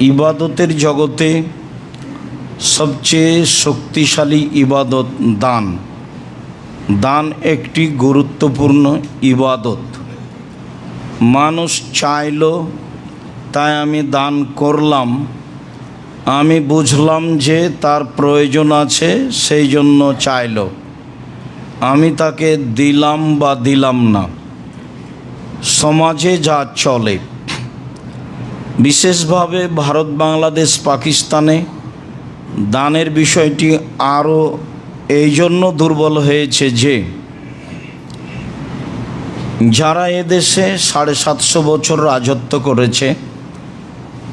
ইবাদতের জগতে সবচেয়ে শক্তিশালী ইবাদত দান। দান একটি গুরুত্বপূর্ণ ইবাদত। মানুষ চাইল, তাই আমি দান করলাম। আমি বুঝলাম যে তার প্রয়োজন আছে, সেই জন্য চাইল। আমি তাকে দিলাম বা দিলাম না। সমাজে যা চলে বিশেষভাবে ভারত, বাংলাদেশ, পাকিস্তানে দানের বিষয়টি আরও এই জন্য দুর্বল হয়েছে যে, যারা এদেশে সাড়ে সাতশো বছর রাজত্ব করেছে,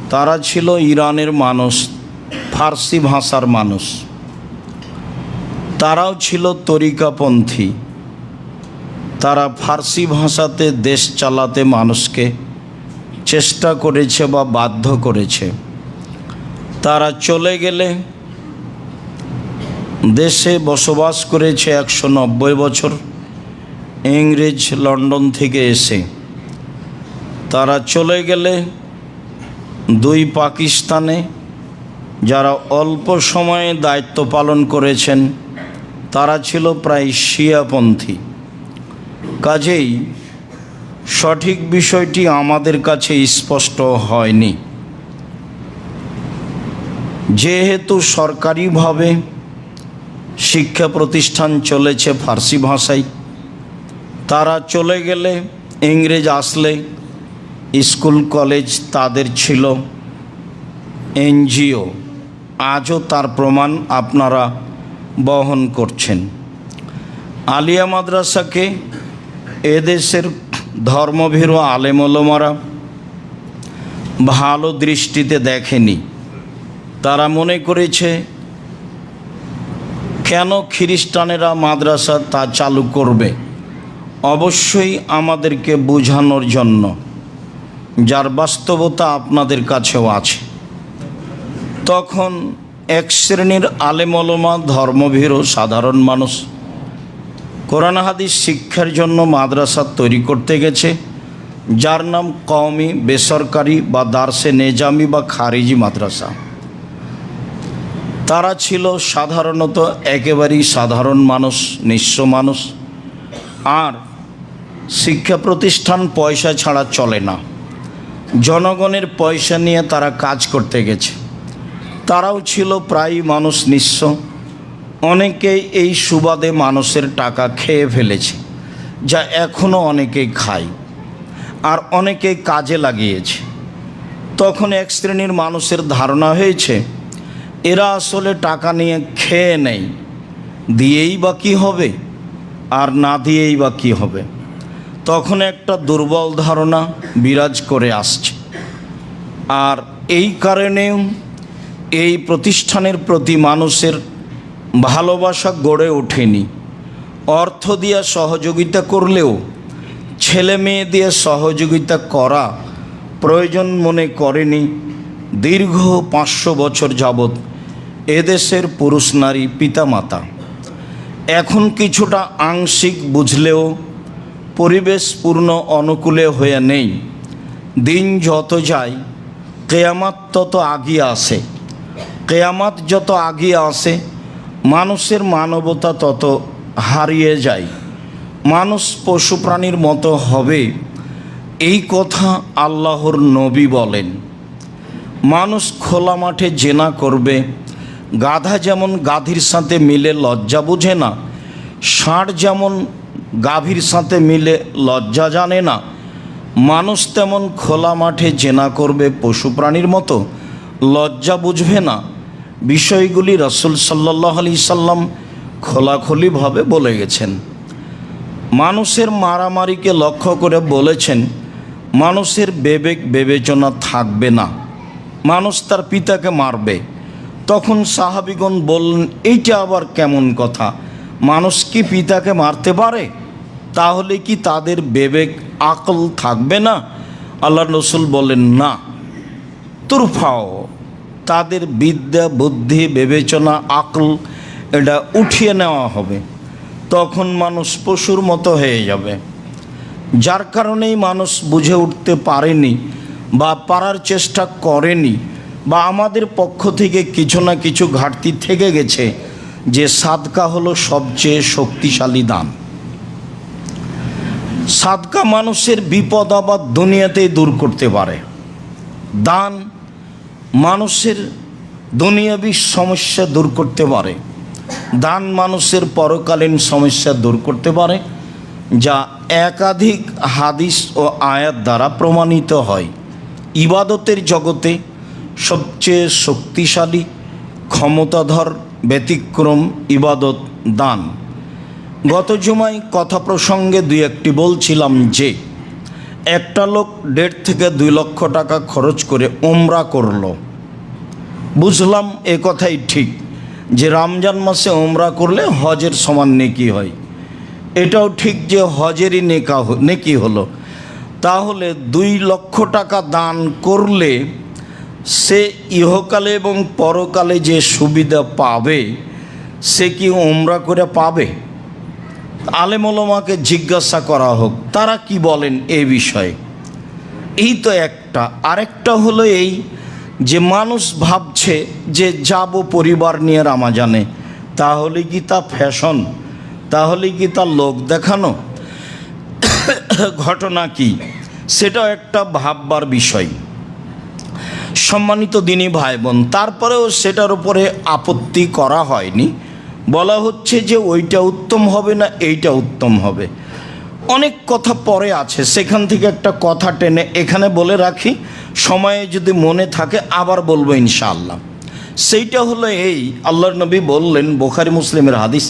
তারা ছিল ইরানের মানুষ, ফার্সি ভাষার মানুষ। তারাও ছিল তরিকাপন্থী। তারা ফার্সি ভাষাতে দেশ চালাতে মানুষকে চেষ্টা করেছে বা বাধ্য করেছে। তারা চলে গেলে দেশে বসবাস করেছে একশো নব্বই বছর, ইংরেজ লন্ডন থেকে এসে। তারা চলে গেলে দুই পাকিস্তানে, যারা অল্প সময়ে দায়িত্ব পালন করেছেন, তারা ছিল প্রায় শিয়াপন্থী। কাজেই সঠিক বিষয়টি আমাদের কাছে স্পষ্ট হয়নি। যেহেতু সরকারিভাবে শিক্ষা প্রতিষ্ঠান চলেছে ফার্সি ভাষায়, তারা চলে গেলে ইংরেজ আসলে স্কুল, কলেজ তাদের ছিল এনজিও। আজও তার প্রমাণ আপনারা বহন করছেন। আলিয়া মাদ্রাসাকে এদেশের ধর্মভীরু আলেমলমারা ভালো দৃষ্টিতে দেখেনি। তারা মনে করেছে, কেন খ্রিস্টানেরা মাদ্রাসা তা চালু করবে? অবশ্যই আমাদেরকে বোঝানোর জন্য, যার বাস্তবতা আপনাদের কাছেও আছে। তখন এক শ্রেণির আলেমলমা ধর্মভীরু সাধারণ মানুষ কোরআন হাদিস শিক্ষার জন্য মাদ্রাসা তৈরি করতে গেছে, যার নাম কওমি বেসরকারি বা দার্সে নেজামি বা খারিজি মাদ্রাসা। তারা ছিল সাধারণত একেবারেই সাধারণ মানুষ, নিঃস্ব মানুষ। আর শিক্ষা প্রতিষ্ঠান পয়সা ছাড়া চলে না। জনগণের পয়সা নিয়ে তারা কাজ করতে গেছে। তারাও ছিল প্রায় মানুষ নিঃস্ব। অনেকেই এই সুবাদে মানুষের টাকা খেয়ে ফেলেছে, যা এখনও অনেকেই খায় আর অনেকেই কাজে লাগিয়েছে। তখন এক শ্রেণির মানুষের ধারণা হয়েছে, এরা আসলে টাকা নিয়ে খেয়ে নেই, দিয়েই বা কী হবে আর না দিয়েই বা কী হবে। তখন একটা দুর্বল ধারণা বিরাজ করে আসছে। আর এই কারণেও এই প্রতিষ্ঠানের প্রতি মানুষের ভালোবাসা গড়ে ওঠেনি। অর্থ দিয়ে সহযোগিতা করলেও, ছেলে মেয়ে দিয়ে সহযোগিতা করা প্রয়োজন মনে করেনি। দীর্ঘ পাঁচশো বছর যাবৎ এদেশের পুরুষ নারী পিতামাতা। এখন কিছুটা আংশিক বুঝলেও পরিবেশ পূর্ণ অনুকূলে হয়ে নেই। দিন যত যায়, কেয়ামাত তত আগিয়ে আসে। কেয়ামাত যত আগিয়ে আসে মানুষের মানবতা তত হারিয়ে যায়। মানুষ পশু প্রাণীর মতো হবে। এই কথা আল্লাহর নবী বলেন। মানুষ খোলা মাঠে জেনা করবে। গাধা যেমন গাধির সাথে মিলে লজ্জা বুঝে না, ষাঁড় যেমন গাভীর সাথে মিলে লজ্জা জানে না, মানুষ তেমন খোলা মাঠে জেনা করবে পশু প্রাণীর মতো, লজ্জা বুঝবে না। বিষয়গুলি রসুল সাল্লাহ আলি সাল্লাম খোলাখুলিভাবে বলে গেছেন। মানুষের মারামারিকে লক্ষ্য করে বলেছেন, মানুষের বিবেক বিবেচনা থাকবে না, মানুষ তার পিতাকে মারবে। তখন সাহাবিগণ বললেন, এইটা আবার কেমন কথা? মানুষ কি পিতাকে মারতে পারে? তাহলে কি তাদের বিবেক, আকল থাকবে না? আল্লাহ রসুল বলেন, না, তুরফাও। তাদের বিদ্যা, বুদ্ধি, বিবেচনা, আকল এটা উঠিয়ে নেওয়া হবে। তখন মানুষ পশুর মতো হয়ে যাবে। যার কারণেই মানুষ বুঝে উঠতে পারেনি বা পারার চেষ্টা করেনি বা আমাদের পক্ষ থেকে কিছু না কিছু ঘাটতি থেকে গেছে যে সাদকা হলো সবচেয়ে শক্তিশালী দান। সাদকা মানুষের বিপদ আবার দুনিয়াতেই দূর করতে পারে। দান মানুষের দুনিয়াবী সমস্যা দূর করতে পারে। দান মানুষের পরকালীন সমস্যা দূর করতে পারে, যা একাধিক হাদিস ও আয়াত দ্বারা প্রমাণিত হয়। ইবাদতের জগতে সবচেয়ে শক্তিশালী, ক্ষমতাধর, ব্যতিক্রম ইবাদত দান। গত জুমায় কথা প্রসঙ্গে দুই একটি বলছিলাম যে, একটা লোক দেড় থেকে দুই লক্ষ টাকা খরচ করে ওমরা করল। বুঝলাম এ কথাই ঠিক, যে রমজান মাসে ওমরা করলে হজের সমান নেকি হয়। এটাও ঠিক যে হজেরই নেকা নেকি হলো। তাহলে দুই লক্ষ টাকা দান করলে সে ইহকালে এবং পরকালে যে সুবিধা পাবে, সে কি ওমরা করে পাবে? আলেমলমাকে জিজ্ঞাসা করা হোক, তারা কি বলেন এ বিষয়ে? এই তো একটা, আরেকটা হলো এই যে মানুষ ভাবছে যে যাব পরিবার নিয়ে রামাজানে, তাহলে কি তা ফ্যাশন? তাহলে কি তা লোক দেখানো? ঘটনা কি? সেটাও একটা ভাববার বিষয়। সম্মানিত দিনী ভাই বোন তারপরেও সেটার উপরে আপত্তি করা হয়নি। বলা হচ্ছে যে ওইটা উত্তম হবে না এইটা উত্তম হবে। অনেক কথা পরে আছে। সেখান থেকে একটা কথা টেনে এখানে বলে রাখি, সময়ে যদি মনে থাকে আবার বলব ইনশাআল্লাহ। সেইটা হলো এই, আল্লাহর নবী বললেন, বোখারি মুসলিমের হাদিস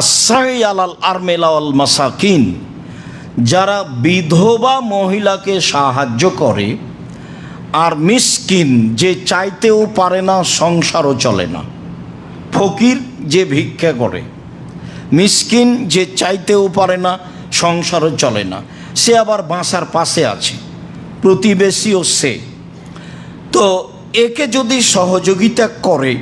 আসাই আলাল আরমেলা আল মাসাকিন। যারা বিধবা মহিলাকে সাহায্য করে, আর মিসকিন যে চাইতেও পারে না, সংসারও চলে না। ফকির যে ভিক্ষা করে, মিসকিন যে চাইতেও পারে না সংসারও চলে না। সে আবার বাসার পাশে আছে প্রতিবেশীও সে। তো একে যদি সহযোগিতা করে,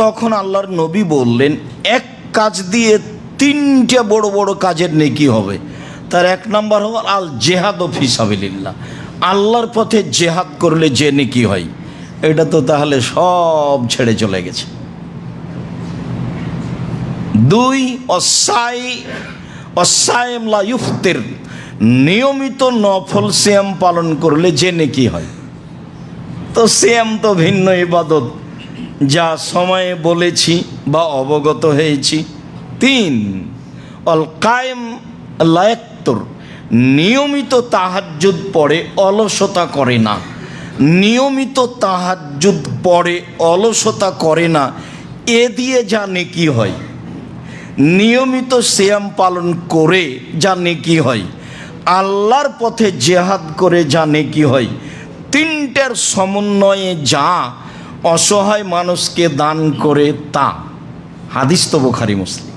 তখন আল্লাহর নবী বললেন, এক কাজ দিয়ে তিনটে বড় বড় কাজের নেকি হবে। তার এক নম্বর হল আল জেহাদ ও ফিসাবিল্লাহ আল্লাহর পথে জেহাদ করলে যে নেকি হয়, এটা তো তাহলে সব ছেড়ে চলে গেছে। দুই, অসাই অসায়েম লা ইফতের নিয়মিত নফল শ্যাম পালন করলে যে নেকি হয়? তো শ্যাম তো ভিন্ন ইবাদত। যা সময়ে বলেছি বা অবগত হয়েছি। তিন, অল কায়েম লায়ক্তর নিয়মিত তাহাজ্জুদ পড়ে অলসতা করে না। নিয়মিত তাহাজ্জুদ পড়ে অলসতা করে না। এ দিয়ে যা নেকি হয়? নিয়মিত শ্যাম পালন করে যা নেকি হয়। আল্লাহর পথে জেহাদ করে যা নেকি হয়। তিনটার সমন্বয়ে যা অসহায় মানুষকে দান করে তা। হাদিস তো বোখারি, মুসলিম।